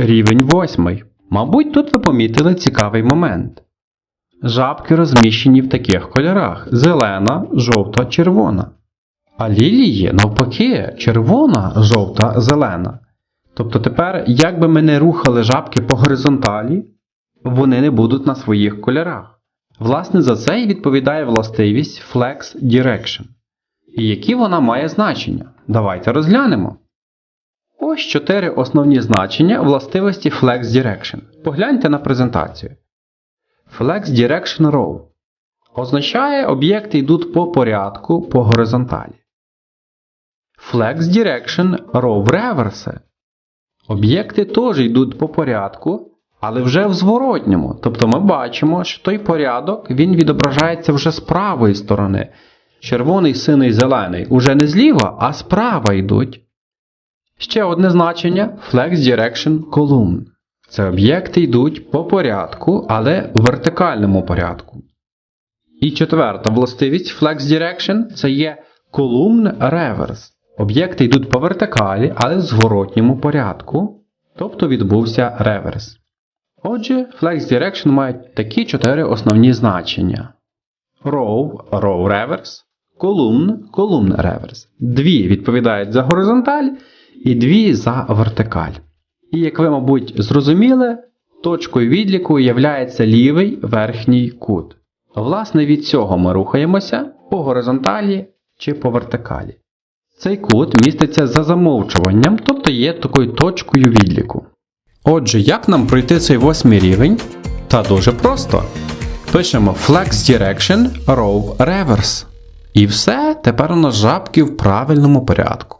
Рівень восьмий. Мабуть, тут ви помітили цікавий момент. Жабки розміщені в таких кольорах: зелена, жовта, червона. А лілії, навпаки, червона, жовта, зелена. Тобто тепер, як би ми не рухали жабки по горизонталі, вони не будуть на своїх кольорах. Власне, за це і відповідає властивість Flex Direction. І які вона має значення? Давайте розглянемо. Ось чотири основні значення властивості Flex Direction. Погляньте на презентацію. Flex Direction Row означає об'єкти йдуть по порядку по горизонталі. Flex Direction Row Reverse. Об'єкти теж йдуть по порядку, але вже в зворотньому. Тобто ми бачимо, що той порядок він відображається вже з правої сторони. Червоний, синий, зелений уже не зліва, а справа йдуть. Ще одне значення Flex Direction Column. Це об'єкти йдуть по порядку, але в вертикальному порядку. І четверта властивість Flex Direction це є Column Reverse. Об'єкти йдуть по вертикалі, але в зворотньому порядку, тобто відбувся реверс. Отже, Flex Direction мають такі чотири основні значення: Row Row Reverse, Column Column Reverse. Дві відповідають за горизонталь і дві за вертикаль. І як ви, мабуть, зрозуміли, точкою відліку є лівий верхній кут. Власне, від цього ми рухаємося по горизонталі чи по вертикалі. Цей кут міститься за замовчуванням, тобто є такою точкою відліку. Отже, як нам пройти цей восьмий рівень? Та дуже просто. Пишемо Flex Direction Row Reverse. І все, тепер у нас жабки в правильному порядку.